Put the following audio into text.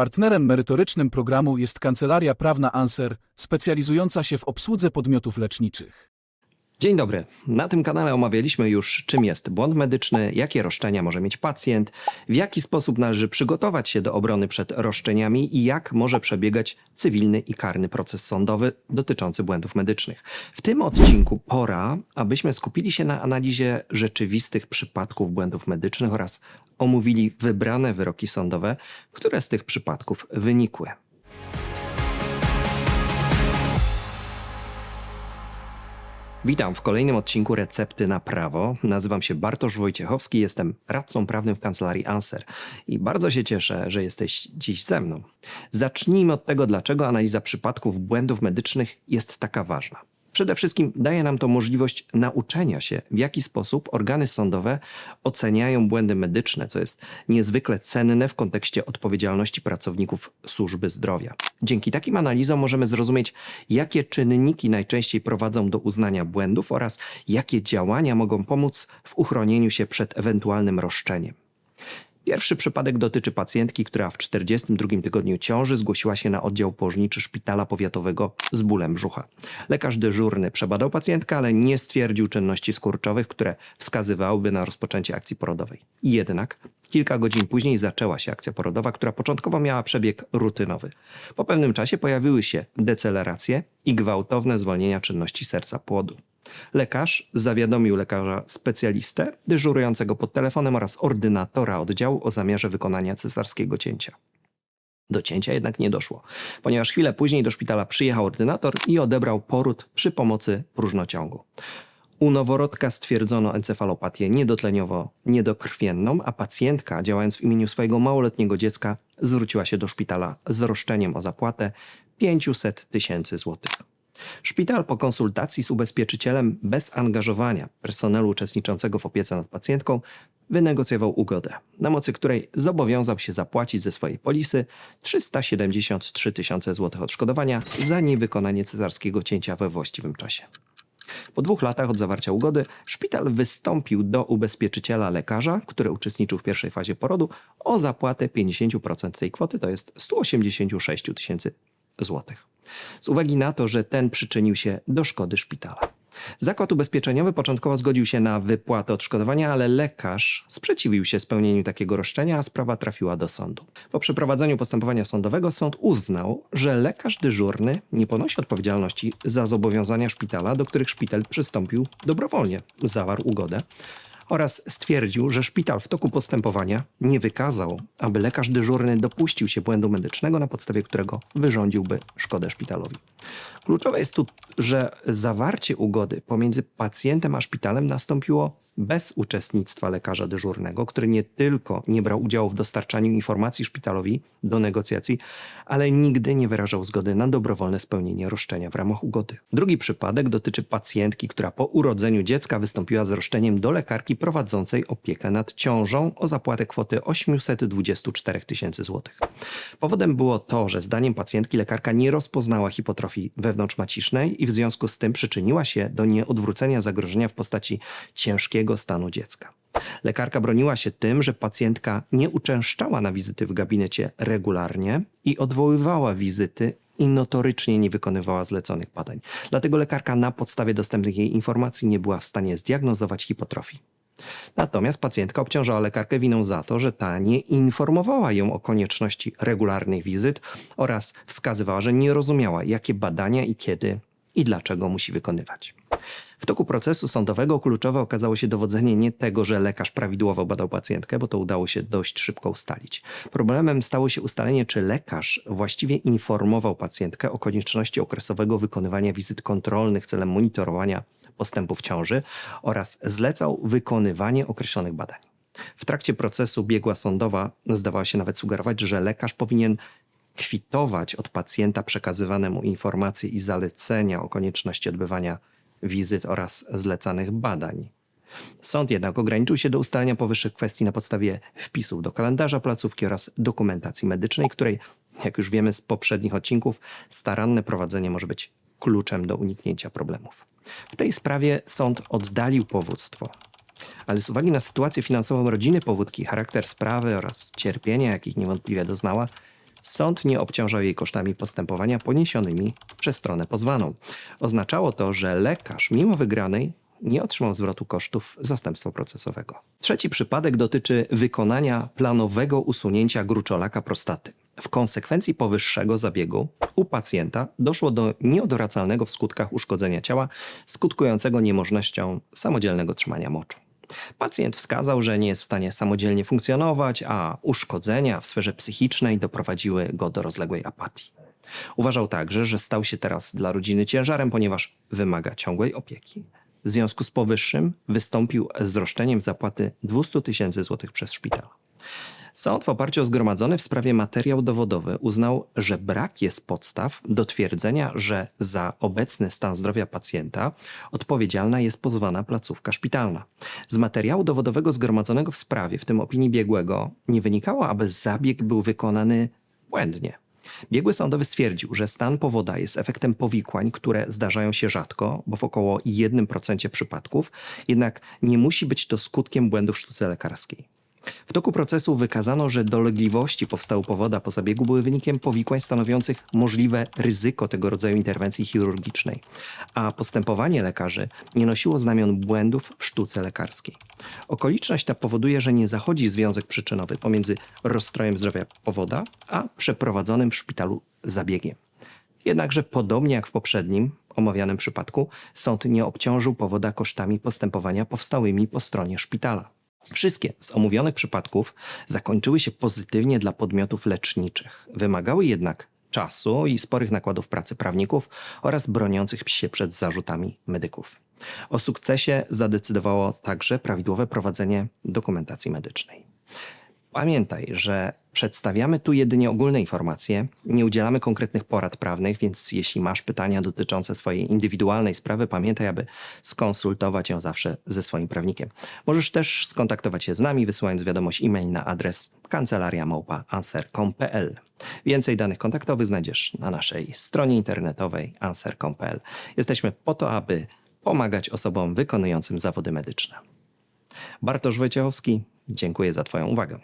Partnerem merytorycznym programu jest Kancelaria Prawna Anser, specjalizująca się w obsłudze podmiotów leczniczych. Dzień dobry. Na tym kanale omawialiśmy już, czym jest błąd medyczny, jakie roszczenia może mieć pacjent, w jaki sposób należy przygotować się do obrony przed roszczeniami i jak może przebiegać cywilny i karny proces sądowy dotyczący błędów medycznych. W tym odcinku pora, abyśmy skupili się na analizie rzeczywistych przypadków błędów medycznych oraz omówili wybrane wyroki sądowe, które z tych przypadków wynikły. Witam w kolejnym odcinku Recepty na Prawo. Nazywam się Bartosz Wojciechowski, jestem radcą prawnym w kancelarii Anser i bardzo się cieszę, że jesteś dziś ze mną. Zacznijmy od tego, dlaczego analiza przypadków błędów medycznych jest taka ważna. Przede wszystkim daje nam to możliwość nauczenia się, w jaki sposób organy sądowe oceniają błędy medyczne, co jest niezwykle cenne w kontekście odpowiedzialności pracowników służby zdrowia. Dzięki takim analizom możemy zrozumieć, jakie czynniki najczęściej prowadzą do uznania błędów oraz jakie działania mogą pomóc w uchronieniu się przed ewentualnym roszczeniem. Pierwszy przypadek dotyczy pacjentki, która w 42 tygodniu ciąży zgłosiła się na oddział położniczy szpitala powiatowego z bólem brzucha. Lekarz dyżurny przebadał pacjentkę, ale nie stwierdził czynności skurczowych, które wskazywałyby na rozpoczęcie akcji porodowej. Jednak kilka godzin później zaczęła się akcja porodowa, która początkowo miała przebieg rutynowy. Po pewnym czasie pojawiły się deceleracje i gwałtowne zwolnienia czynności serca płodu. Lekarz zawiadomił lekarza specjalistę dyżurującego pod telefonem oraz ordynatora oddziału o zamiarze wykonania cesarskiego cięcia. Do cięcia jednak nie doszło, ponieważ chwilę później do szpitala przyjechał ordynator i odebrał poród przy pomocy próżnociągu. U noworodka stwierdzono encefalopatię niedotleniowo-niedokrwienną, a pacjentka, działając w imieniu swojego małoletniego dziecka, zwróciła się do szpitala z roszczeniem o zapłatę 500 tysięcy złotych. Szpital po konsultacji z ubezpieczycielem bez angażowania personelu uczestniczącego w opiece nad pacjentką wynegocjował ugodę, na mocy której zobowiązał się zapłacić ze swojej polisy 373 tysiące złotych odszkodowania za niewykonanie cesarskiego cięcia we właściwym czasie. Po dwóch latach od zawarcia ugody szpital wystąpił do ubezpieczyciela lekarza, który uczestniczył w pierwszej fazie porodu, o zapłatę 50% tej kwoty, to jest 186 Z uwagi na to, że ten przyczynił się do szkody szpitala. Zakład ubezpieczeniowy początkowo zgodził się na wypłatę odszkodowania, ale lekarz sprzeciwił się spełnieniu takiego roszczenia, a sprawa trafiła do sądu. Po przeprowadzeniu postępowania sądowego sąd uznał, że lekarz dyżurny nie ponosi odpowiedzialności za zobowiązania szpitala, do których szpital przystąpił dobrowolnie, zawarł ugodę oraz stwierdził, że szpital w toku postępowania nie wykazał, aby lekarz dyżurny dopuścił się błędu medycznego, na podstawie którego wyrządziłby szkodę szpitalowi. Kluczowe jest tu, że zawarcie ugody pomiędzy pacjentem a szpitalem nastąpiło bez uczestnictwa lekarza dyżurnego, który nie tylko nie brał udziału w dostarczaniu informacji szpitalowi do negocjacji, ale nigdy nie wyrażał zgody na dobrowolne spełnienie roszczenia w ramach ugody. Drugi przypadek dotyczy pacjentki, która po urodzeniu dziecka wystąpiła z roszczeniem do lekarki prowadzącej opiekę nad ciążą o zapłatę kwoty 824 tysięcy złotych. Powodem było to, że zdaniem pacjentki lekarka nie rozpoznała hipotrofii wewnątrzmacicznej i w związku z tym przyczyniła się do nieodwrócenia zagrożenia w postaci ciężkiego stanu dziecka. Lekarka broniła się tym, że pacjentka nie uczęszczała na wizyty w gabinecie regularnie i odwoływała wizyty i notorycznie nie wykonywała zleconych badań. Dlatego lekarka na podstawie dostępnych jej informacji nie była w stanie zdiagnozować hipotrofii. Natomiast pacjentka obciążała lekarkę winą za to, że ta nie informowała ją o konieczności regularnych wizyt oraz wskazywała, że nie rozumiała, jakie badania i kiedy i dlaczego musi wykonywać. W toku procesu sądowego kluczowe okazało się dowodzenie nie tego, że lekarz prawidłowo badał pacjentkę, bo to udało się dość szybko ustalić. Problemem stało się ustalenie, czy lekarz właściwie informował pacjentkę o konieczności okresowego wykonywania wizyt kontrolnych celem monitorowania postępów ciąży oraz zlecał wykonywanie określonych badań. W trakcie procesu biegła sądowa zdawała się nawet sugerować, że lekarz powinien kwitować od pacjenta przekazywane mu informacje i zalecenia o konieczności odbywania wizyt oraz zlecanych badań. Sąd jednak ograniczył się do ustalenia powyższych kwestii na podstawie wpisów do kalendarza placówki oraz dokumentacji medycznej, której, jak już wiemy z poprzednich odcinków, staranne prowadzenie może być kluczem do uniknięcia problemów. W tej sprawie sąd oddalił powództwo, ale z uwagi na sytuację finansową rodziny powódki, charakter sprawy oraz cierpienia, jakich niewątpliwie doznała, Sąd nie obciążał jej kosztami postępowania poniesionymi przez stronę pozwaną. Oznaczało to, że lekarz, mimo wygranej, nie otrzymał zwrotu kosztów zastępstwa procesowego. Trzeci przypadek dotyczy wykonania planowego usunięcia gruczolaka prostaty. W konsekwencji powyższego zabiegu u pacjenta doszło do nieodwracalnego w skutkach uszkodzenia ciała, skutkującego niemożnością samodzielnego trzymania moczu. Pacjent wskazał, że nie jest w stanie samodzielnie funkcjonować, a uszkodzenia w sferze psychicznej doprowadziły go do rozległej apatii. Uważał także, że stał się teraz dla rodziny ciężarem, ponieważ wymaga ciągłej opieki. W związku z powyższym wystąpił z roszczeniem zapłaty 200 tysięcy złotych przez szpital. Sąd w oparciu o zgromadzony w sprawie materiał dowodowy uznał, że brak jest podstaw do twierdzenia, że za obecny stan zdrowia pacjenta odpowiedzialna jest pozwana placówka szpitalna. Z materiału dowodowego zgromadzonego w sprawie, w tym opinii biegłego, nie wynikało, aby zabieg był wykonany błędnie. Biegły sądowy stwierdził, że stan powoda jest efektem powikłań, które zdarzają się rzadko, bo w około 1% przypadków, jednak nie musi być to skutkiem błędu w sztuce lekarskiej. W toku procesu wykazano, że dolegliwości powstału powoda po zabiegu były wynikiem powikłań stanowiących możliwe ryzyko tego rodzaju interwencji chirurgicznej, a postępowanie lekarzy nie nosiło znamion błędów w sztuce lekarskiej. Okoliczność ta powoduje, że nie zachodzi związek przyczynowy pomiędzy rozstrojem zdrowia powoda a przeprowadzonym w szpitalu zabiegiem. Jednakże podobnie jak w poprzednim, omawianym przypadku, sąd nie obciążył powoda kosztami postępowania powstałymi po stronie szpitala. Wszystkie z omówionych przypadków zakończyły się pozytywnie dla podmiotów leczniczych. Wymagały jednak czasu i sporych nakładów pracy prawników oraz broniących się przed zarzutami medyków. O sukcesie zadecydowało także prawidłowe prowadzenie dokumentacji medycznej. Pamiętaj, że przedstawiamy tu jedynie ogólne informacje, nie udzielamy konkretnych porad prawnych, więc jeśli masz pytania dotyczące swojej indywidualnej sprawy, pamiętaj, aby skonsultować ją zawsze ze swoim prawnikiem. Możesz też skontaktować się z nami, wysyłając wiadomość e-mail na adres kancelariamałpa.answer.com.pl. Więcej danych kontaktowych znajdziesz na naszej stronie internetowej answer.com.pl. Jesteśmy po to, aby pomagać osobom wykonującym zawody medyczne. Bartosz Wojciechowski, dziękuję za Twoją uwagę.